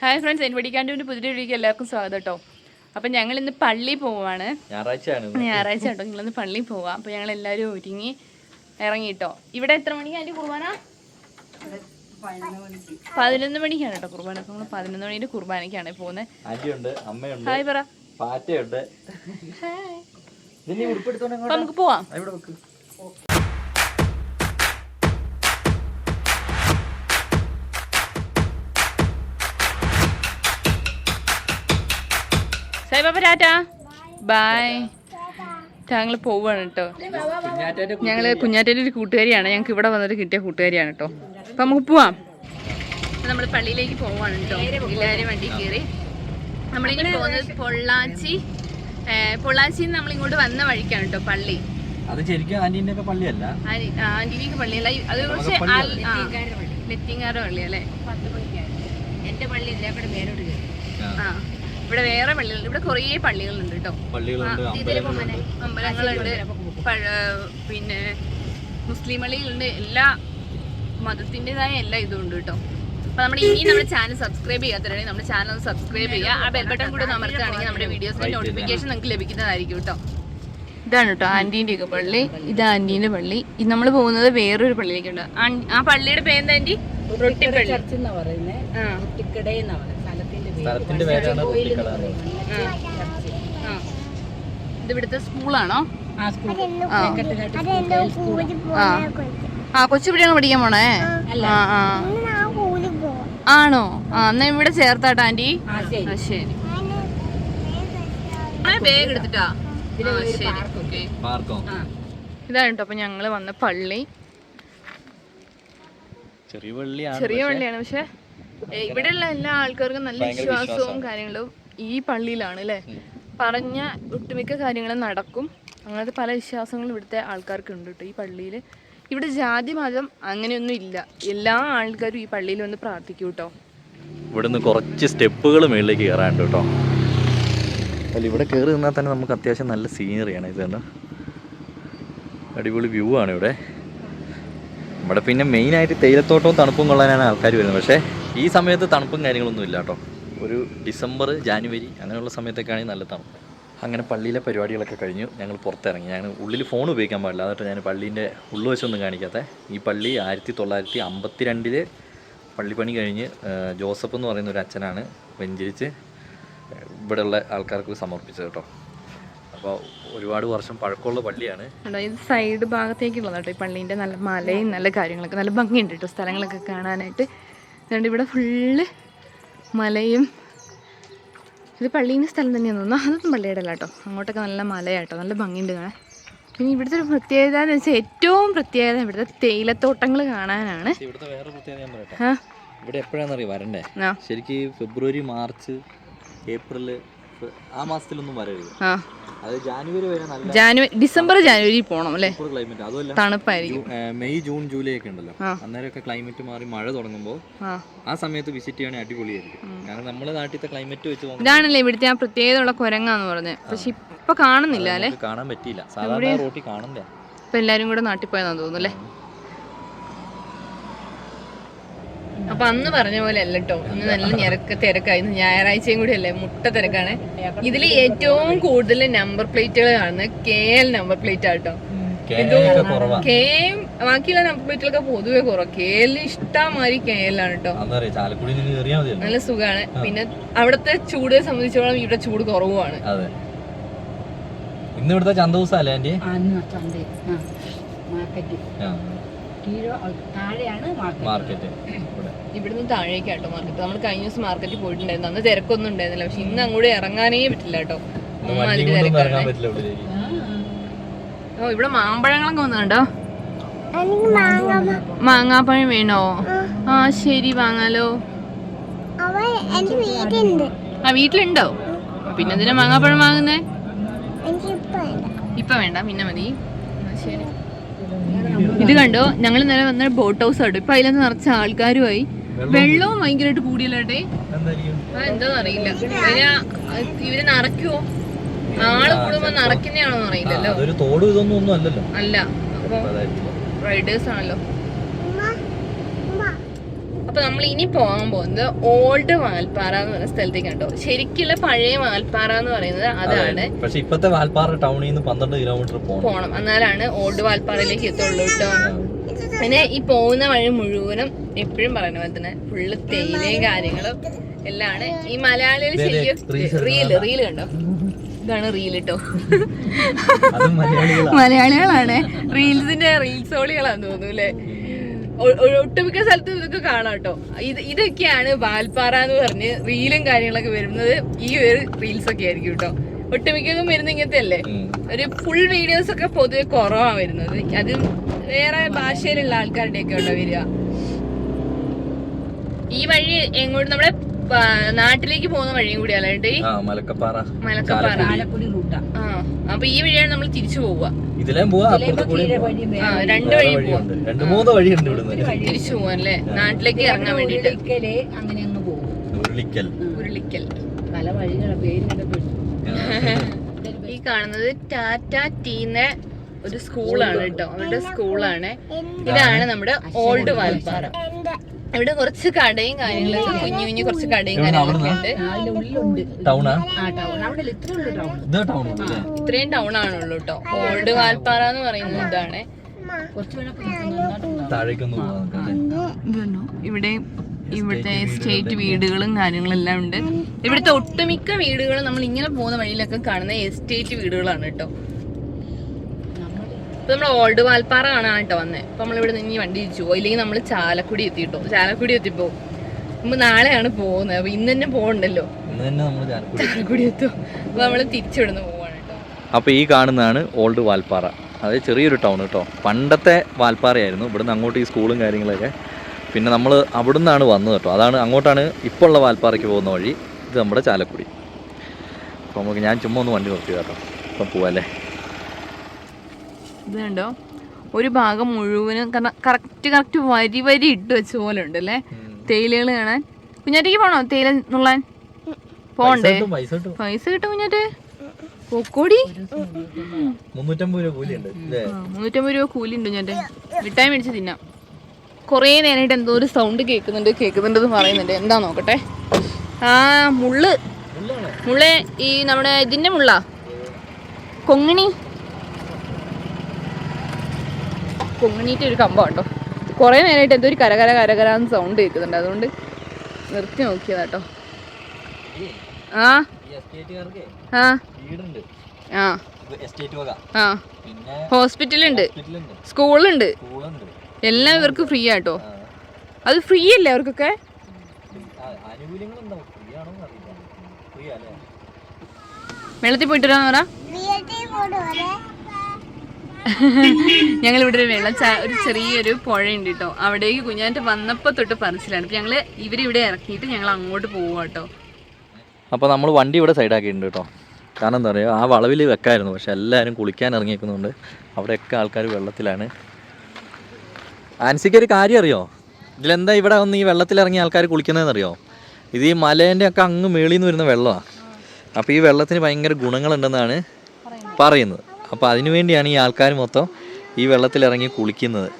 Hi friends N പഠിക്കാന്റെ പുതിയ വീഡിയോക്ക് എല്ലാവർക്കും സ്വാഗതം കേട്ടോ അപ്പം ഞങ്ങൾ ഇന്ന് പള്ളി പോവാണ്. ഞായറാഴ്ച കേട്ടോ നിങ്ങളിന്ന് പള്ളി പോവാം. അപ്പം ഞങ്ങൾ എല്ലാവരും ഒരുങ്ങി ഇറങ്ങിട്ടോ. ഇവിടെ എത്ര മണിക്ക് അതിന്റെ കുർബാന? പതിനൊന്ന് മണിക്കാണ് കേട്ടോ കുർബാന. അപ്പം നമ്മൾ പതിനൊന്ന് മണിയുടെ കുർബാനയ്ക്കാണ് പോകുന്നത് ഹായ് പറ. നമുക്ക് പോവാം. ഇവിടെ പാപ്പ ടാറ്റ ബൈ ഞങ്ങൾ പോവാണ് കേട്ടോ ഞങ്ങൾ ഞങ്ങൾ കുഞ്ഞാറ്റേന്റെ ഒരു കൂട്ടുകാരിയാണ്. ഞങ്ങൾക്ക് ഇവിടെ വന്നിട്ട് കിട്ടിയ കൂട്ടുകാരിയാണ് കേട്ടോ അപ്പം നമുക്ക് പോവാം. നമ്മൾ പള്ളിയിലേക്ക് പോവാണ് കേട്ടോ എല്ലാവരും വണ്ടി കയറി. നമ്മളിങ്ങനെ പോകുന്നത് പൊള്ളാച്ചി പൊള്ളാച്ചിയിൽ നിന്ന് നമ്മളിങ്ങോട്ട് വന്ന വഴിക്കാണ് കേട്ടോ പള്ളി. അത് ശരിക്കും ആന്റീന്റെ ഒക്കെ പള്ളിയല്ല ആന്റിനിക്ക് പള്ളിയല്ല. അത് കുറച്ച് നെറ്റിങ്ങാറ് പള്ളി. അല്ലേ എന്റെ പള്ളി എല്ലാവരുടെ പേരോട് ഇവിടെ വേറെ പള്ളികളുണ്ട് ഇവിടെ കുറേ പള്ളികളുണ്ട് കേട്ടോ. അമ്പലങ്ങളുണ്ട്. അമ്പലങ്ങളുണ്ട് പിന്നെ മുസ്ലിം പള്ളികളുണ്ട് എല്ലാ മതത്തിന്റെതായ എല്ലാ ഇതും ഉണ്ട് കേട്ടോ. അപ്പൊ നമ്മുടെ ഇനി നമ്മുടെ ചാനൽ സബ്സ്ക്രൈബ് ചെയ്യാത്തവരാണെങ്കിൽ നമ്മുടെ ചാനൽ ഒന്ന് സബ്സ്ക്രൈബ് ചെയ്യുക. ആ ബെൽബട്ടൺ കൂടെ അമർത്താണെങ്കിൽ നമ്മുടെ വീഡിയോസിന്റെ നോട്ടിഫിക്കേഷൻ നിങ്ങൾക്ക് ലഭിക്കുന്നതായിരിക്കും കേട്ടോ. ഇതാണ് കേട്ടോ ആന്റീന്റെ ഒക്കെ പള്ളി. ഇത് ആന്റീന്റെ പള്ളി. ഇത് നമ്മൾ പോകുന്നത് വേറൊരു പള്ളിയിലേക്കുണ്ട്. ആ പള്ളിയുടെ പേരെന്താ ആന്റി? റൊട്ടിപ്പള്ളി ചർച്ച് എന്നാ പറയുന്നത് ആ കുട്ടിക്കട എന്നാ പറയുന്നത് സ്ഥലത്തിന്റെ പേര് സ്ഥലത്തിന്റെ പേരാണ് കുട്ടിക്കട ആ. ഇത് ഇവിടുത്തെ സ്കൂളാണോ? ആ ആ. കൊച്ചുപിടിയാണ് പഠിക്കാൻ പോണേ? ആ ആ. ആണോ? ആ എന്നാ ഇവിടെ ചേർത്താട്ടോ ആന്റി. ആ ശരി. ബാഗ് എടുത്തിട്ടാ. ആ, ശരി. ഓക്കെ പാർക്കോ ഇതാണ് കേട്ടോ അപ്പൊ ഞങ്ങൾ വന്ന പള്ളി. ചെറിയ പള്ളിയാണ് ചെറിയ പള്ളിയാണ് പക്ഷെ. ഇവിടെയുള്ള എല്ലാ ആൾക്കാർക്കും നല്ല വിശ്വാസവും കാര്യങ്ങളും ഈ പള്ളിയിലാണ് അല്ലേ? പറഞ്ഞ ഒട്ടുമിക്ക കാര്യങ്ങളും നടക്കും. അങ്ങനത്തെ പല വിശ്വാസങ്ങളും ഇവിടുത്തെ ആൾക്കാർക്ക് ഉണ്ട് കേട്ടോ ഈ പള്ളിയിൽ ഇവിടെ ജാതി മതം അങ്ങനെയൊന്നും ഇല്ല. എല്ലാ ആൾക്കാരും ഈ പള്ളിയിൽ വന്ന് പ്രാർത്ഥിക്കും കേട്ടോ ഇവിടുന്ന് കുറച്ച് സ്റ്റെപ്പുകൾ മുകളിലേക്ക് കയറാനുണ്ട് കേട്ടോ അല്ല ഇവിടെ കയറി നിന്നാൽ തന്നെ നമുക്ക് അത്യാവശ്യം നല്ല സീനറിയാണ് ഇത് തന്നെ. അടിപൊളി വ്യൂ ആണ് ഇവിടെ. ഇവിടെ പിന്നെ മെയിനായിട്ട് തേയിലത്തോട്ടവും തണുപ്പും കൊള്ളാനാണ് ആൾക്കാർ വരുന്നത്. പക്ഷേ ഈ സമയത്ത് തണുപ്പും കാര്യങ്ങളൊന്നും ഇല്ല കേട്ടോ. ഒരു ഡിസംബർ ജാനുവരി അങ്ങനെയുള്ള സമയത്തൊക്കെയാണെങ്കിൽ നല്ല തണുപ്പ്. അങ്ങനെ പള്ളിയിലെ പരിപാടികളൊക്കെ കഴിഞ്ഞു. ഞങ്ങൾ പുറത്തിറങ്ങി. ഞാൻ ഉള്ളിൽ ഫോൺ ഉപയോഗിക്കാൻ പാടില്ല. അതായിട്ട് ഞാൻ പള്ളീന്റെ ഉള്ളുവശമൊന്നും കാണിക്കാത്ത. ഈ പള്ളി ആയിരത്തി തൊള്ളായിരത്തി അമ്പത്തി രണ്ടിൽ പള്ളിപ്പണി കഴിഞ്ഞ് ജോസഫ് എന്ന് പറയുന്ന ഒരു അച്ഛനാണ് വെഞ്ചരിച്ച് ഇവിടെയുള്ള ആൾക്കാർക്ക് സമർപ്പിച്ചത് കേട്ടോ. അപ്പോൾ ഒരുപാട് വർഷം പഴക്കമുള്ള പള്ളിയാണ്. ഇത് സൈഡ് ഭാഗത്തേക്ക് കേട്ടോ ഈ പള്ളീന്റെ നല്ല മലയും നല്ല കാര്യങ്ങളൊക്കെ നല്ല ഭംഗിയുണ്ട് കേട്ടോ സ്ഥലങ്ങളൊക്കെ കാണാനായിട്ട്. അതുകൊണ്ട് ഇവിടെ ഫുള്ള് മലയും. ഇത് പള്ളീന്റെ സ്ഥലം തന്നെയാണ് തോന്നുന്നു. അതൊന്നും പള്ളിയുടെ അല്ല കേട്ടോ. അങ്ങോട്ടൊക്കെ നല്ല മലയാട്ടോ നല്ല ഭംഗിയുണ്ട് കാണാൻ. പിന്നെ ഇവിടുത്തെ ഒരു പ്രത്യേകത എന്ന് വെച്ചാൽ ഏറ്റവും പ്രത്യേകത ഇവിടുത്തെ തേയിലത്തോട്ടങ്ങൾ കാണാനാണ്. ഇവിടുത്തെ വേറെ പ്രത്യേകത ഇവിടെ എപ്പോഴാണെന്നറിയാം വരണ്ടേ? ശരിക്കും ഫെബ്രുവരി മാർച്ച് ഏപ്രിൽ ആ മാസത്തിലൊന്നും വരരുത്. ആ. അത് ജാനുവരി വരെ നല്ല ജാനുവരി ഡിസംബർ ജാനുവരി പോണം അല്ലേ? ക്ലൈമറ്റ് അതുമല്ല തണുപ്പായിരിക്കും. മെയ് ജൂൺ ജൂലൈ ഒക്കെ ഉണ്ടല്ലോ. അന്നേരമൊക്കെ ക്ലൈമറ്റ് മാറി മഴ തുടങ്ങുമ്പോൾ ആ. സമയത്ത് വിസിറ്റ് ചെയ്യണമെങ്കിൽ അടിപൊളിയായിരിക്കും. കാരണം നമ്മുടെ നാട്ടിലത്തെ ക്ലൈമറ്റ് വെച്ച് ഇതാണല്ലേ ഇവിടുത്തെ ആ പ്രത്യേകതയുള്ള കുരങ്ങാന്ന് പറഞ്ഞത് പക്ഷെ ഇപ്പൊ കാണുന്നില്ല അല്ലേ? കാണാൻ പറ്റിയില്ല. സാധാരണ റോട്ടിൽ കാണുന്നില്ല. ഇപ്പൊ എല്ലാരും കൂടെ നാട്ടിൽ പോയെന്നാന്ന് തോന്നുന്നു അല്ലേ? അപ്പൊ അന്ന് പറഞ്ഞ പോലെ അല്ല കേട്ടോ ഇന്ന് നല്ല ഞെരക്ക് തിരക്കായി ഇന്ന് ഞായറാഴ്ചയും കൂടി അല്ലേ? മുട്ട തിരക്കാണ്. ഇതിൽ ഏറ്റവും കൂടുതൽ നമ്പർ പ്ലേറ്റുകൾ കാണുന്നത് K L number plate auto K ബാക്കിയുള്ള നമ്പർ പ്ലേറ്റുകളൊക്കെ പൊതുവെ കുറവ്. കെ എൽ ഇഷ്ടമാതിരി കെ എൽ ആണ് കേട്ടോ നല്ല സുഖമാണ് പിന്നെ അവിടത്തെ ചൂട് സംബന്ധിച്ചോളം ഇവിടെ ചൂട് കുറവുമാണ്. അതെ. ഇന്ന് ഇവിടുത്തെ ചന്ത. ദിവസം അല്ലേ ആന്റി കീഴോ താഴെയാണ് മാർക്കറ്റ്. മാർക്കറ്റ്. ഇവിടെ. ഇവിടുന്ന് താഴേക്കാട്ടോ മാർക്കറ്റ്. നമ്മൾ കഴിഞ്ഞ ദിവസം മാർക്കറ്റിൽ പോയിട്ടുണ്ടായിരുന്നു. അന്ന് തിരക്കൊന്നും ഉണ്ടായിരുന്നില്ല. പക്ഷെ ഇന്ന് അങ്ങോട്ട് ഇറങ്ങാനേ പറ്റില്ല കേട്ടോ. ഓ ഇവിടെ മാമ്പഴങ്ങളൊക്കെ വന്നുണ്ടോ മാങ്ങാപ്പഴം വേണോ? ആ. ശരി വാങ്ങാലോ. ആ വീട്ടിലുണ്ടോ? പിന്നെ എന്തിനാ മാങ്ങാപ്പഴം വാങ്ങുന്നേ? ഇപ്പൊ വേണ്ട. പിന്നെ മതി. ശരി. ഇത് കണ്ടോ? ഞങ്ങൾ നേരെ വന്ന ബോട്ട് ഹൗസ് ആട്ടോ ഇപ്പൊ അതിലൊന്ന് നിറച്ച ആൾക്കാരുമായി. വെള്ളവും ഭയങ്കരമായിട്ട് കൂടിയല്ലോട്ടെ? എന്താന്ന് അറിയില്ല. ഇവർ നിറയ്ക്കുവോ ആൾ കൂടുമ്പോ നിറയ്ക്കുന്നതാണോ അറിയില്ലല്ലോ. അല്ല അപ്പൊ റൈഡേഴ്സ് ആണല്ലോ. ഉമ്മ ഉമ്മ അപ്പൊ നമ്മൾ ഇനി പോകാൻ പോകുന്നത് ഓൾഡ് വാൽപ്പാറ എന്ന് പറയുന്ന സ്ഥലത്തേക്ക് കണ്ടോ ശരിക്കുള്ള പഴയ വാൽപ്പാറ എന്ന് പറയുന്നത് അതാണ്. പക്ഷെ ഇപ്പത്തെ വാൽപ്പാറ ടൗണിൽ നിന്ന് പന്ത്രണ്ട് കിലോമീറ്റർ പോകണം പോണം. എന്നാലാണ് ഓൾഡ് വാൽപ്പാറയിലേക്ക് എത്തുള്ളൂ കേട്ടോ. പിന്നെ ഈ പോകുന്ന വഴി മുഴുവനും എപ്പോഴും പറയുന്ന പോലെ തന്നെ ഫുള്ള് തേയിലയും കാര്യങ്ങളും എല്ലാം ഈ മലയാളികൾ ശരിക്കും റീൽ റീൽ കണ്ടോ? ഇതാണ് റീൽ കേട്ടോ. മലയാളികളാണ്. റീൽസിന്റെ റീൽസോളികളാന്ന് തോന്നുന്നു അല്ലേ? ഒട്ടുമിക്ക സ്ഥലത്തും ഇതൊക്കെ കാണാം കേട്ടോ. ഇത് ഇതൊക്കെയാണ് വാൽപ്പാറ എന്ന് പറഞ്ഞ് റീലും കാര്യങ്ങളൊക്കെ വരുന്നത് ഈ ഒരു റീൽസ് ഒക്കെ ആയിരിക്കും കേട്ടോ. ഒട്ടുമിക്കതും വരുന്ന ഇങ്ങനത്തെ അല്ലേ? ഒരു ഫുൾ വീഡിയോസ് ഒക്കെ പൊതുവെ കുറവാണ് വരുന്നത്. അത് വേറെ ഭാഷയിലുള്ള ആൾക്കാരുടെ ഒക്കെ ഉണ്ടോ വരിക? ഈ വഴി എങ്ങോട്ട് നമ്മുടെ നാട്ടിലേക്ക് പോകുന്ന വഴിയും കൂടി അല്ലാണ്ട് മലക്കപ്പാറ. മലക്കപ്പാറ. ആലക്കുടി റൂട്ടാ. ആ അപ്പൊ ഈ വഴിയാണ് നമ്മൾ തിരിച്ചു പോവുക. ഇതിലേം പോവാ അപ്പുറത്ത് കൂടി വഴി ആ രണ്ട് മൂന്ന് വഴി ഉണ്ട് വഴിയുണ്ട് രണ്ട് മൂന്ന് വഴിയുണ്ട് ഇവിടുന്ന്. തിരിച്ചു പോവാൻ അല്ലേ? നാട്ടിലേക്ക് ഇറങ്ങാൻ വേണ്ടിട്ട് ഉരുളിക്കൽ അങ്ങനെ അങ്ങ് പോകും. ഉരുളിക്കൽ. ഉരുളിക്കൽ. പല വഴികളെ പേരിന്റെ ഈ കാണുന്നത് ടാറ്റ ടീന്ന ഒരു സ്കൂളാണ് കേട്ടോ. അവരുടെ സ്കൂളാണ്. ഇതാണ് നമ്മുടെ ഓൾഡ് വാൽപ്പാറ. ഇവിടെ കുറച്ച് കടയും കാര്യങ്ങളും കുഞ്ഞു കുഞ്ഞു കുറച്ച് കടയും കാര്യങ്ങളൊക്കെ ഉണ്ട്. ഇത്രയും ടൗൺ ആണുള്ളൂ കേട്ടോ. ഓൾഡ് വാൽപ്പാറ എന്ന് പറയുന്നത് ഇതാണ്. ഇവിടെ ഇവിടുത്തെ എസ്റ്റേറ്റ് വീടുകളും കാര്യങ്ങളും എല്ലാം ഉണ്ട്. ഇവിടുത്തെ ഒട്ടുമിക്ക വീടുകളും നമ്മൾ ഇങ്ങനെ പോകുന്ന വഴിയിലൊക്കെ കാണുന്ന എസ്റ്റേറ്റ് വീടുകളാണ് കേട്ടോ. ഇപ്പൊ നമ്മൾ ഓൾഡ് വാൽപ്പാറ കാണാൻ കേട്ടോ വന്നേ. അപ്പൊ നമ്മളിവിടെ നിന്ന് ഇനി വണ്ടി തിരിച്ചു പോകും ഇല്ലെങ്കിൽ നമ്മൾ ചാലക്കുടി എത്തിട്ടോ. ചാലക്കുടി എത്തിപ്പോ. നമ്മൾ നാളെയാണ് പോകുന്നത്. അപ്പൊ ഇന്ന് തന്നെ പോകണ്ടല്ലോ. ചാലക്കുടി ചാലക്കുടി എത്തും. അപ്പൊ നമ്മൾ തിരിച്ചിവിടുന്ന് പോവാണ് കേട്ടോ. അപ്പോൾ ഈ കാണുന്നതാണ് ഓൾഡ് വാൽപ്പാറ. അത് ചെറിയൊരു ടൗൺ കേട്ടോ. പണ്ടത്തെ വാൽപ്പാറയായിരുന്നു. ഇവിടുന്ന് അങ്ങോട്ട് ഈ സ്കൂളും കാര്യങ്ങളൊക്കെ. പിന്നെ നമ്മൾ അവിടെ നിന്നാണ് വന്നത് കേട്ടോ. അതാണ് അങ്ങോട്ടാണ് ഇപ്പോൾ ഉള്ള വാൽപ്പാറയ്ക്ക് പോകുന്ന വഴി. ഇത് നമ്മുടെ ചാലക്കുടി. അപ്പോൾ നമുക്ക് ഞാൻ ചുമ്മാ ഒന്ന് വണ്ടി നിർത്തി കേട്ടോ അപ്പം പോവാല്ലേ? ഇത് കണ്ടോ ഒരു ഭാഗം മുഴുവനും കറക്റ്റ് കറക്റ്റ് വരി വരി ഇട്ട് വെച്ച പോലെ ഉണ്ട് അല്ലേ? തേയിലകൾ കാണാൻ. കുഞ്ഞാറ്റേക്ക് പോണോ തേയില നുള്ളാൻ? പോണ്ടേ? പൈസ കിട്ടും കുഞ്ഞാറ്റേ. പൊക്കോടി. മുന്നൂറ്റമ്പത് രൂപ കൂലിയുണ്ട് മുന്നൂറ്റമ്പത് രൂപ കൂലി ഉണ്ട് കുഞ്ഞാറ്റെ. മിഠായി മേടിച്ച് തിന്നാം. കുറേ നേരമായിട്ട് എന്തോ ഒരു സൗണ്ട് കേൾക്കുന്നുണ്ട് കേൾക്കുന്നുണ്ട് എന്ന് പറയുന്നുണ്ട്. എന്താ നോക്കട്ടെ? ആ മുള്ള്. മുള്ള ഈ നമ്മുടെ ഇതിന്റെ മുള്ള? കൊങ്ങിണി. കൊങ്ങിണിന്റെ ഒരു കമ്പം കേട്ടോ കുറേ നേരമായിട്ട് എന്തോ ഒരു കരകര കരകരാന്ന് സൗണ്ട് കേൾക്കുന്നുണ്ട്. അതുകൊണ്ട് നിർത്തി നോക്കിയതാ കേട്ടോ ആ. ആ. ഉണ്ട് ആ. ഹോസ്പിറ്റലുണ്ട്. സ്കൂളുണ്ട്. എല്ലാം ഇവർക്ക് ഫ്രീ ആട്ടോ അത് ഫ്രീ അല്ലേ അവർക്കൊക്കെ ആനുകൂല്യങ്ങൾ ഫ്രീ ആണോ അറിയില്ല. ഫ്രീ അല്ലേ വെള്ളത്തിൽ പോയിട്ട് വരാൻ പറ. ഇവിടെ ഒരു വെള്ളം ഒരു ചെറിയൊരു പുഴയുണ്ട് കേട്ടോ അവിടേക്ക് കുഞ്ഞാന്റെ വന്നപ്പോൾ തൊട്ട് പറിച്ചിലാണ്. അപ്പം ഞങ്ങൾ ഇവരിവിടെ ഇറക്കിയിട്ട് ഞങ്ങൾ അങ്ങോട്ട് പോവാ കേട്ടോ അപ്പോൾ നമ്മൾ വണ്ടി ഇവിടെ സൈഡാക്കിയിട്ടുണ്ട് കേട്ടോ കാരണം എന്താ പറയുക ആ വളവിൽ വെക്കായിരുന്നു. പക്ഷെ എല്ലാവരും കുളിക്കാൻ ഇറങ്ങിയിരിക്കുന്നുണ്ട് അവിടെയൊക്കെ ആൾക്കാർ വെള്ളത്തിലാണ്. ആൻസിക്ക് ഒരു കാര്യം അറിയോ? ഇതിലെന്താ ഇവിടെ വന്ന് ഈ വെള്ളത്തിലിറങ്ങി ആൾക്കാർ കുളിക്കുന്നതെന്ന് അറിയോ ഇത് ഈ മലേന്റെ ഒക്കെ അങ്ങ് മേളിൽ നിന്ന് വരുന്ന വെള്ളമാണ് അപ്പോൾ ഈ വെള്ളത്തിന് ഭയങ്കര ഗുണങ്ങളുണ്ടെന്നാണ് പറയുന്നത്. അപ്പോൾ അതിനു വേണ്ടിയാണ് ഈ ആൾക്കാർ മൊത്തം ഈ വെള്ളത്തിലിറങ്ങി കുളിക്കുന്നത്.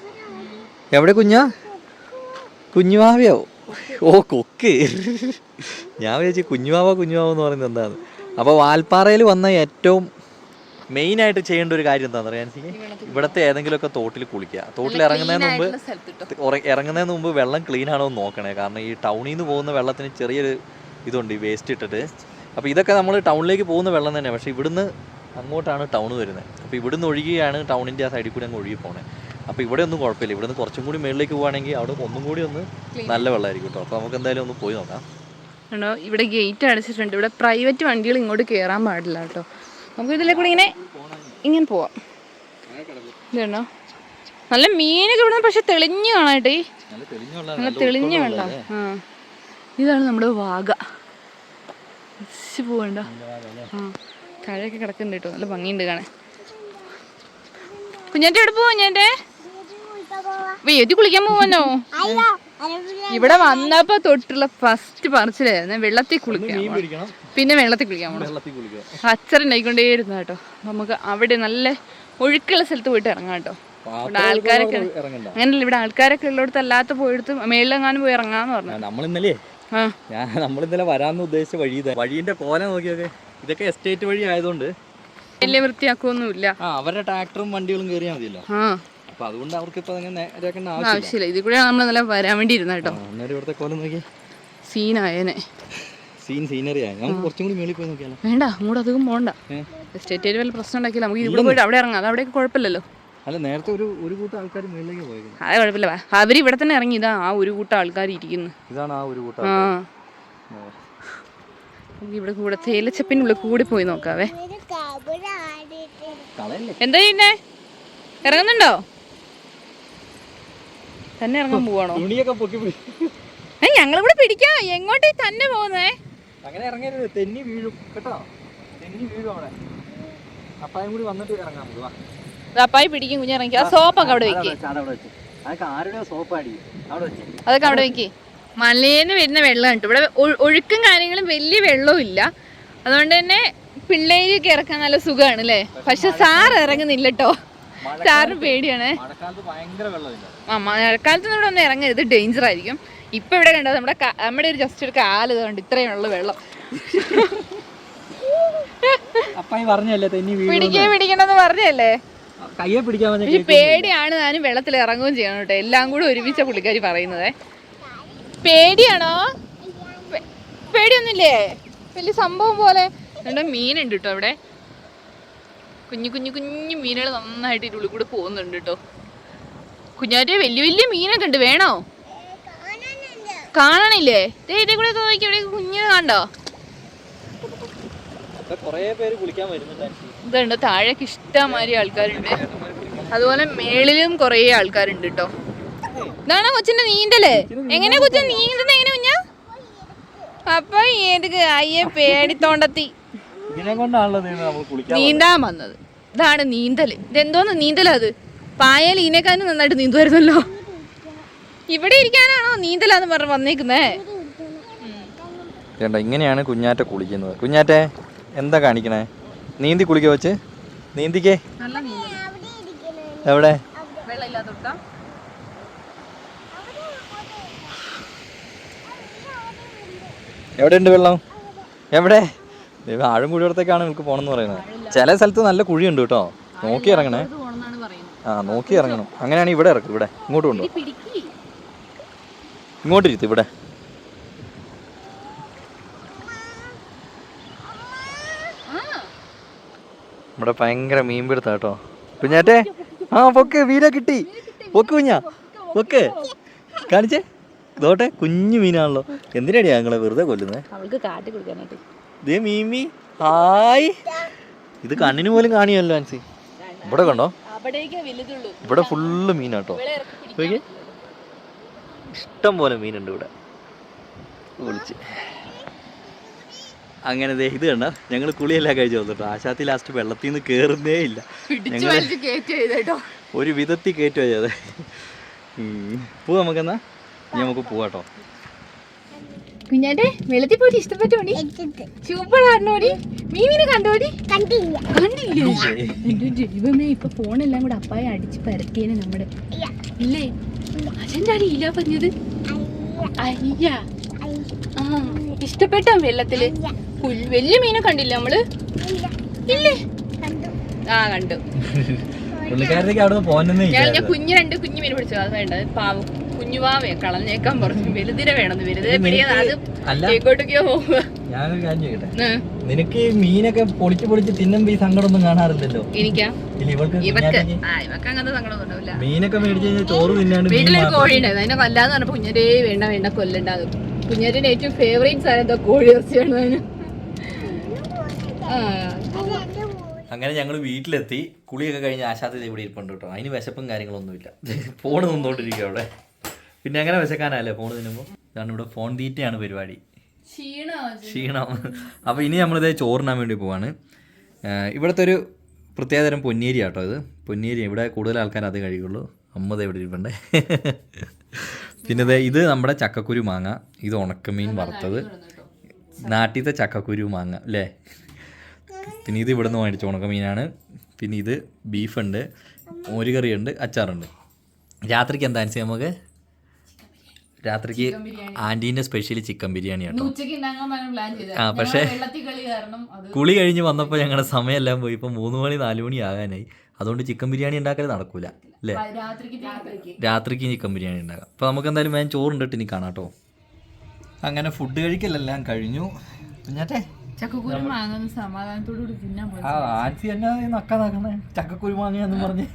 എവിടെ കുഞ്ഞാ? കുഞ്ഞുവാവയോ ഓ കൊക്ക്. ഞാൻ വിചാരിച്ചു കുഞ്ഞുവാവ കുഞ്ഞുവാവ എന്ന് പറയുന്നത് എന്താണ് അപ്പോൾ വാൽപ്പാറയിൽ വന്ന ഏറ്റവും മെയിനായിട്ട് ചെയ്യേണ്ട ഒരു കാര്യം എന്താണെന്ന് അറിയാൻ ഇവിടുത്തെ ഏതെങ്കിലുമൊക്കെ തോട്ടിൽ കുളിക്കുക. തോട്ടിൽ ഇറങ്ങുന്നതിന് മുമ്പ് ഇറങ്ങുന്നതിന് മുമ്പ് വെള്ളം ക്ലീൻ ആണോ എന്ന് നോക്കണേ. കാരണം ഈ ടൗണിൽ നിന്ന് പോകുന്ന വെള്ളത്തിന് ചെറിയൊരു ഇതുണ്ട് ഈ വേസ്റ്റ് ഇട്ടിട്ട്. അപ്പോൾ ഇതൊക്കെ നമ്മൾ ടൗണിലേക്ക് പോകുന്ന വെള്ളം തന്നെ പക്ഷേ ഇവിടുന്ന് അങ്ങോട്ടാണ് ടൗൺ വരുന്നത്. അപ്പോൾ ഇവിടുന്ന് ഒഴുകിയാണ് ടൗണിന്റെ ആ സൈഡിൽ കൂടി അങ്ങ് ഒഴുകി പോണേ. അപ്പോൾ ഇവിടെ ഒന്നും കുഴപ്പമില്ല. ഇവിടുന്ന് കുറച്ചും കൂടി മുകളിലേക്ക് പോവുകയാണെങ്കിൽ അവിടെ ഒന്നും കൂടി ഒന്ന് നല്ല വെള്ളമായിരിക്കും കേട്ടോ അപ്പോൾ നമുക്ക് എന്തായാലും ഒന്ന് പോയി നോക്കാം. ആണോ? ഇവിടെ ഗേറ്റ് അടച്ചിട്ടുണ്ട്. ഇവിടെ പ്രൈവറ്റ് വണ്ടികൾ ഇങ്ങോട്ട് കയറാൻ പാടില്ല കേട്ടോ നമുക്ക് ഇതിലെ കൂടി ഇങ്ങനെ ഇങ്ങനെ പോവാം. ഇതാണോ നല്ല മീനൊക്കെ ഇവിടെ പക്ഷെ തെളിഞ്ഞ് കാണാട്ടെ നല്ല തെളിഞ്ഞ വെള്ളം. ആ. ഇതാണ് നമ്മുടെ വാഗ. പോകണ്ട പോവണ്ട. ആ. താഴെയൊക്കെ കിടക്കുന്നുണ്ട് കേട്ടോ. നല്ല ഭംഗിയുണ്ട് കാണാൻ. കുഞ്ഞാന്റെ എവിടെ പോവാ കുഞ്ഞാന്റെ വെയ്യത്തി കുളിക്കാൻ പോവാനോ ഇവിടെ വന്നപ്പോ തൊട്ടുള്ള ഫസ്റ്റ് പറച്ചിലായിരുന്നു വെള്ളത്തിൽ കുളിക്കാൻ പിന്നെ വെള്ളത്തിൽ കുളിക്കാൻ പോകണം അച്ചറുണ്ടായിക്കൊണ്ടേയിരുന്നു കേട്ടോ. നമുക്ക് അവിടെ നല്ല ഒഴുക്കുള്ള സ്ഥലത്ത് പോയിട്ട് ഇറങ്ങാം കേട്ടോ. ഇവിടെ ആൾക്കാരൊക്കെ അങ്ങനല്ല ഇവിടെ ആൾക്കാരൊക്കെ ഉള്ളിടത്ത് അല്ലാത്ത പോയെടുത്ത് മേളിലെങ്ങാനും പോയി ഇറങ്ങാന്ന് പറഞ്ഞു. നമ്മൾ ഇന്നലെ ഞാൻ നമ്മൾ ഇന്നലെ വരാന്ന് ഉദ്ദേശിച്ച വഴി വഴിന്റെ കോല നോക്കിയൊക്കെ. ഇതൊക്കെ എസ്റ്റേറ്റ് വഴി ആയതുകൊണ്ട് വലിയ വൃത്തിയാക്കൊന്നുമില്ല. ആ അവരുടെ ട്രാക്ടറും വണ്ടികളും കയറിയാൽ മതിയല്ലോ. അപ്പൊ അതുകൊണ്ട് അവർക്ക് ഇപ്പൊ അങ്ങനെ നേരെയാക്കേണ്ട ആവശ്യമില്ല. ഇത് കൂടെ നമ്മൾ നല്ല വരാൻ വേണ്ടി ഇരുന്ന കേട്ടോ അന്നേരം ഇവിടുത്തെ കോലം നോക്കി സീനായനെ സീൻ സീനറി ആയി. നമുക്ക് കുറച്ചും കൂടി മേളിൽ പോയി നോക്കിയാലോ? വേണ്ട അങ്ങോട്ട് അധികം പോകണ്ട എസ്റ്റേറ്റ് ഏരിയ വല്ല പ്രശ്നം ഉണ്ടാക്കിയില്ല നമുക്ക് ഇവിടെ പോയിട്ട് അവിടെ ഇറങ്ങാം. അത് അവിടെയൊക്കെ കുഴപ്പമില്ലല്ലോ. അല്ല നേരത്തെ ഒരു ഒരു കൂട്ടം ആൾക്കാർ മേളിലേക്ക് പോയത് അത് കുഴപ്പമില്ല. വാ. അവർ ഇവിടെ തന്നെ ഇറങ്ങി. ഇതാ ആ ഒരു കൂട്ടം ആൾക്കാർ ഇരിക്കുന്നു. ഇതാണ് ആ ഒരു കൂട്ടം ഇവിടെ കൂടെ തേലച്ചപ്പിനുള്ള കൂടി പോയി നോക്കാവേ. എന്താ ചെയ്യുന്നേ? ഇറങ്ങുന്നുണ്ടോ? തന്നെ ഇറങ്ങാൻ പോവാണോ? ഏ ഞങ്ങളും പിടിക്കാം. എങ്ങോട്ടേ തന്നെ പോകുന്നേ? അങ്ങനെ ഇറങ്ങരുത്. തെന്നി വീഴും. കേട്ടോ? തെന്നി വീഴും അവിടെ. അപ്പായും കൂടി വന്നിട്ട് ഇറങ്ങാൻ നമുക്ക്. അപ്പായി പിടിക്കും കുഞ്ഞിറങ്ങി ആ സോപ്പൊക്കെ അവിടെ വെക്കേ. അതൊക്കെ ആരുടെ സോപ്പ് അടിക്കും അവിടെ വെച്ച്. അതൊക്കെ അവിടെ വെക്കേ. മലയിന്ന് വരുന്ന വെള്ളം കിട്ടും. ഇവിടെ ഒഴു- ഒഴുക്കും കാര്യങ്ങളും വലിയ വെള്ളവും ഇല്ല. അതുകൊണ്ട് തന്നെ പിള്ളേരൊക്കെ ഇറക്കാൻ നല്ല സുഖമാണ് അല്ലേ പക്ഷെ സാർ ഇറങ്ങുന്നില്ല കേട്ടോ. സാറിന് പേടിയാണ്. ആ മഴക്കാലത്ത് ഇവിടെ ഒന്നും ഇറങ്ങരുത്. ഡേഞ്ചർ ആയിരിക്കും. ഇപ്പൊ ഇവിടെ കണ്ടത് നമ്മുടെ നമ്മുടെ ഒരു ജസ്റ്റ് ഒരു കാൽ കണ്ട് ഇത്രയും ഉള്ള വെള്ളം. പിടിക്കേ പിടിക്കണമെന്ന് പറഞ്ഞല്ലേ? കയ്യെ പിടിക്കാൻ പേടിയാണ് ഞാനും വെള്ളത്തിൽ ഇറങ്ങുകയും ചെയ്യണം കേട്ടോ. എല്ലാം കൂടെ ഒരുമിച്ച പുള്ളിക്കാരി പറയുന്നത്. പേടിയാണോ? പേടിയൊന്നുമില്ലേ? വലിയ സംഭവം പോലെ. നമ്മുടെ മീനുണ്ട് കേട്ടോ അവിടെ. കുഞ്ഞു കുഞ്ഞു കുഞ്ഞു മീനുകൾ നന്നായിട്ട് ഇതിനുള്ളിൽ കൂടെ പോകുന്നുണ്ട് കേട്ടോ കുഞ്ഞാറ്റ വലിയ വലിയ മീനൊക്കെ ഉണ്ട്. വേണോ? കാണാനുണ്ട്. കാണണില്ലേ? ദേ ഇതിൽ കൂടെ നോക്കി ഇവിടെ കുഞ്ഞിനെ കണ്ടോ? ഇതുണ്ട് താഴേക്ക് ഇഷ്ടമാതിരി ആൾക്കാരുണ്ട്. അതുപോലെ മേളിലും കുറേ ആൾക്കാരുണ്ട് കേട്ടോ ഇതാണോ കൊച്ചിന്റെ നീന്തൽ? എങ്ങനെ കൊച്ചു നീന്തുന്ന എങ്ങനെ കുഞ്ഞാ? അപ്പൊ ഏതൊക്കെ അയ്യെ പേടിത്തോണ്ടത്തി ഇതിനെ കൊണ്ടാണല്ലോ നമ്മൾ കുളിക്കാൻ നീന്താൻ വന്നത്. ഇതാണ് നീന്തൽ. ഇതെന്തോന്ന് നീന്തലാ അത്? പായൽ ഈനേക്കാനും നന്നായിട്ട് നീന്തുമായിരുന്നല്ലോ ഇവിടെ ഇരിക്കാനാണോ നീന്തലാന്ന് പറഞ്ഞ് വന്നേക്കുന്നേ? വേണ്ട ഇങ്ങനെയാണ് കുഞ്ഞാറ്റ കുളിക്കുന്നത്. കുഞ്ഞാറ്റെ എന്താ കാണിക്കണേ? നീന്തി കുളിക്കോ വെച്ച് നീന്തിക്കേ. നല്ല നീന്തൽ അവിടെ ഇരിക്കണ എവിടെ? വെള്ളം ഇല്ലാത്തോട്ടാ എവിടെ ഉണ്ട് വെള്ളം? എവിടെ? ദൈവം ആഴം കുഴിയോടത്തേക്കാണ് നിങ്ങൾക്ക് പോകണമെന്ന് പറയുന്നത്. ചില സ്ഥലത്ത് നല്ല കുഴിയുണ്ട് കേട്ടോ. നോക്കി ഇറങ്ങണേ. ആ നോക്കി ഇറങ്ങണം. അങ്ങനെയാണ് ഇവിടെ ഇറക്കും ഇവിടെ. ഇങ്ങോട്ട് കൊണ്ടു ഇങ്ങോട്ട് ഇരുത്ത് ഇവിടെ. ഇവിടെ ഭയങ്കര മീൻ പിടുത്ത കേട്ടോ. കുഞ്ഞാറ്റേ? ആ പൊക്ക് വീര കിട്ടി. പൊക്ക് കുഞ്ഞാ. പൊക്ക്. കാണിച്ചേ? ഇതോട്ടെ കുഞ്ഞു മീനാണല്ലോ. എന്തിനാടി ഞങ്ങളെ വെറുതെ കൊല്ലുന്നത് അവൾക്ക് കാറ്റ് കൊടുക്കാനായിട്ട്. ദേ മീമി ഹായ്. ഇത് കണ്ണിന് പോലും കാണിയല്ലോ ആൻസി ഇവിടെ കണ്ടോ? ഇവിടെ ഫുള്ള് മീനാട്ടോ. ഇഷ്ടം പോലെ മീനുണ്ട് ഇവിടെ. വിളിച്ച്. അങ്ങനെ ദേ ഇത് കണ്ട? ഞങ്ങൾ കുളിയെല്ലാം കഴിച്ചു വന്നിട്ടോ. ആശാത്തി ലാസ്റ്റ് വെള്ളത്തിൽ നിന്ന് കയറുന്നേ ഇല്ല. ഞങ്ങൾ ഒരു വിധത്തിൽ കയറ്റുക ചെയ്തേ. പോവാ നമുക്കെന്നാ? ഇനി നമുക്ക് പോവാട്ടോ. കുഞ്ഞാന്റെ വെള്ളത്തിൽ പോയിട്ട് ഇഷ്ടപ്പെട്ടോടി സൂപ്പർ ആണോടി മീമിനെ കണ്ടോടി കണ്ടില്ല. കണ്ടില്ലേ? എന്റെ ദൈവമേ ഇപ്പൊ ഫോണെല്ലാം കൂടെ അപ്പായ അടിച്ച് പരത്തിയേനെ നമ്മുടെ. ഇല്ല. അച്ഛന്റെ ഇല്ല പറഞ്ഞത്? അയ്യ. ആ ഇഷ്ടപ്പെട്ടോ വെള്ളത്തിൽ? വലിയ മീനെ കണ്ടില്ല നമ്മൾ? ഇല്ല. ഇല്ലേ? കണ്ടു. ആ കണ്ടു. ഞാൻ കുഞ്ഞു രണ്ട് കുഞ്ഞു മീൻ പിടിച്ചു. അത് വേണ്ട പാവം. കുഞ്ഞുവാവേ കളഞ്ഞേക്കാൻ പറഞ്ഞു. വെലുതിര വേണം പിടിയാ അത് പോവുക. ഞാനൊരു കാര്യം നിനക്ക് ഈ മീനൊക്കെ പൊളിച്ച് പൊളിച്ച് തിന്നുമ്പോ ഈ സങ്കടമൊന്നും കാണാറില്ലല്ലോ? എനിക്കാ? ഇവക്ക് അങ്ങനത്തെ മീനൊക്കെ മേടിച്ച് കഴിഞ്ഞാൽ ചോറ് തിന്നാണ്ട് മീൻ വീട്ടിലൊരു കോഴി ഉണ്ടായിരുന്നു അതിനെ കൊല്ലാന്ന് കുഞ്ഞരേ വേണ്ട വേണ്ട കൊല്ലണ്ട അത് ഏറ്റവും ഫേവറേറ്റ് സാധനം എന്താ കോഴി ഇറച്ചിയാണ് അതിന്. അങ്ങനെ ഞങ്ങൾ വീട്ടിലെത്തി. കുളിയൊക്കെ കഴിഞ്ഞ് ആശാത്തിൽ ഇവിടെ ഇരിപ്പുണ്ട് കേട്ടോ. അതിന് വിശപ്പും കാര്യങ്ങളൊന്നുമില്ല. ഫോൺ നിന്നോണ്ടിരിക്കുക അവിടെ. പിന്നെ അങ്ങനെ വിശക്കാനല്ലേ ഫോൺ തിന്നുമ്പോൾ ഇതാണ് ഇവിടെ ഫോൺ തീറ്റയാണ് പരിപാടി. ക്ഷീണം. അപ്പോൾ ഇനി നമ്മളിത് ചോറിനാൻ വേണ്ടി പോവാണ്. ഇവിടുത്തെ ഒരു പ്രത്യേകതരം പൊന്നേരി ആട്ടോ ഇത്. പൊന്നേരി ഇവിടെ കൂടുതൽ ആൾക്കാർ അത് കഴിക്കുള്ളൂ. അമ്മ ദേ ഇവിടെ ഇരിപ്പുണ്ട്. പിന്നെ ഇത് നമ്മുടെ ചക്കക്കുരു മാങ്ങ. ഇത് ഉണക്കമീൻ വറുത്തത്. നാട്ടിലത്തെ ചക്കക്കുരു മാങ്ങ അല്ലേ? പിന്നെ ഇത് ഇവിടുന്ന് മേടിച്ച ഉണക്കമീനാണ്. പിന്നെ ഇത് ബീഫുണ്ട് മോരുകറിയുണ്ട് അച്ചാറുണ്ട്. രാത്രിക്ക് എന്താ അനുസരിച്ച് നമുക്ക്? രാത്രിക്ക് ആന്റീന്റെ സ്പെഷ്യൽ ചിക്കൻ ബിരിയാണി കേട്ടോ. ആ പക്ഷേ കാരണം അത് കുളി കഴിഞ്ഞ് വന്നപ്പോൾ ഞങ്ങളുടെ സമയമെല്ലാം പോയി. ഇപ്പം മൂന്ന് മണി നാല് മണി ആകാനായി. അതുകൊണ്ട് ചിക്കൻ ബിരിയാണി ഉണ്ടാക്കൽ നടക്കൂല അല്ലേ? രാത്രിക്ക് ചിക്കൻ ബിരിയാണി ഉണ്ടാക്കാം. അപ്പോൾ നമുക്ക് എന്തായാലും ഞാൻ ചോറുണ്ടിട്ട് ഇനി കാണാം കേട്ടോ. അങ്ങനെ ഫുഡ് കഴിക്കലെല്ലാം കഴിഞ്ഞു. കുഞ്ഞാറ്റേ? ചക്കക്കുരു മാങ്ങുന്ന സമാധാനത്തോടു കൂടി തിന്നാൻ പോയി. ആ ആൻസി എന്നാ നക്ക നക്കണേ. ചക്കക്കുരു മാങ്ങയെന്ന് പറഞ്ഞ്.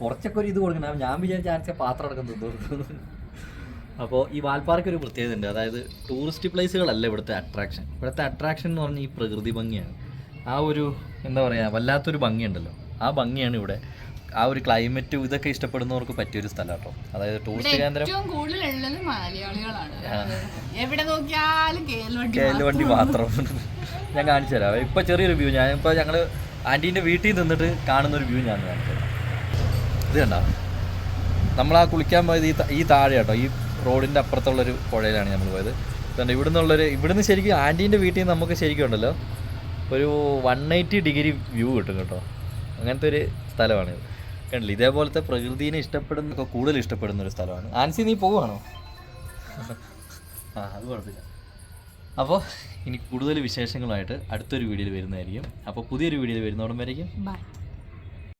കുറച്ചൊക്കെ ഒരു ഇത് കൊടുക്കണം. ഞാൻ വിചാരിച്ച ആൻസിയെ പാത്രം അടക്കം തിന്നു അപ്പോൾ ഈ വാൽപ്പാറയ്ക്ക് ഒരു പ്രത്യേകത ഉണ്ട് അതായത് ടൂറിസ്റ്റ് പ്ലേസുകളല്ല ഇവിടുത്തെ അട്രാക്ഷൻ ഇവിടുത്തെ അട്രാക്ഷൻ എന്ന് പറഞ്ഞാൽ ഈ പ്രകൃതി ഭംഗിയാണ്. ആ ഒരു എന്താ പറയുക വല്ലാത്തൊരു ഭംഗിയുണ്ടല്ലോ. ആ ഭംഗിയാണ് ഇവിടെ. ആ ഒരു ക്ലൈമറ്റ് ഇതൊക്കെ ഇഷ്ടപ്പെടുന്നവർക്ക് പറ്റിയൊരു സ്ഥലം കേട്ടോ. അതായത് ടൂറിസ്റ്റ് കേന്ദ്രം ഏറ്റവും മലയാളികളാണ്. എവിടെ നോക്കിയാലും മാത്രം. ഞാൻ കാണിച്ചു തരാം. ഇപ്പൊ ചെറിയൊരു വ്യൂ ഞാൻ ഇപ്പൊ ഞങ്ങൾ ആന്റീന്റെ വീട്ടിൽ നിന്നിട്ട് കാണുന്ന ഒരു വ്യൂ ഞാൻ കാണിച്ചു തരാം. ഇത് കണ്ട? നമ്മൾ ആ കുളിക്കാൻ പോയത് ഈ താഴെ കേട്ടോ. ഈ റോഡിന്റെ അപ്പുറത്തുള്ളൊരു പുഴയിലാണ് നമ്മൾ പോയത്. കണ്ടോ ഇവിടുന്നുള്ളൊരു ഇവിടുന്ന് ശരിക്കും ആന്റീന്റെ വീട്ടിൽ നിന്ന് നമുക്ക് ശരിക്കും ഉണ്ടല്ലോ ഒരു വൺ എയ്റ്റി ഡിഗ്രി വ്യൂ കിട്ടും കേട്ടോ. അങ്ങനത്തെ ഒരു സ്ഥലമാണിത് കണ്ടില്ല ഇതേപോലത്തെ പ്രകൃതിനെ ഇഷ്ടപ്പെടുന്ന കൂടുതൽ ഇഷ്ടപ്പെടുന്ന ഒരു സ്ഥലമാണ്. ആൻസി നീ പോവുകയാണോ? ആ അത് കുഴപ്പമില്ല. അപ്പോൾ ഇനി കൂടുതൽ വിശേഷങ്ങളായിട്ട് അടുത്തൊരു വീഡിയോയിൽ വരുന്നതായിരിക്കും. അപ്പോൾ പുതിയൊരു വീഡിയോയിൽ വരുന്നോടം വരയ്ക്കും ബൈ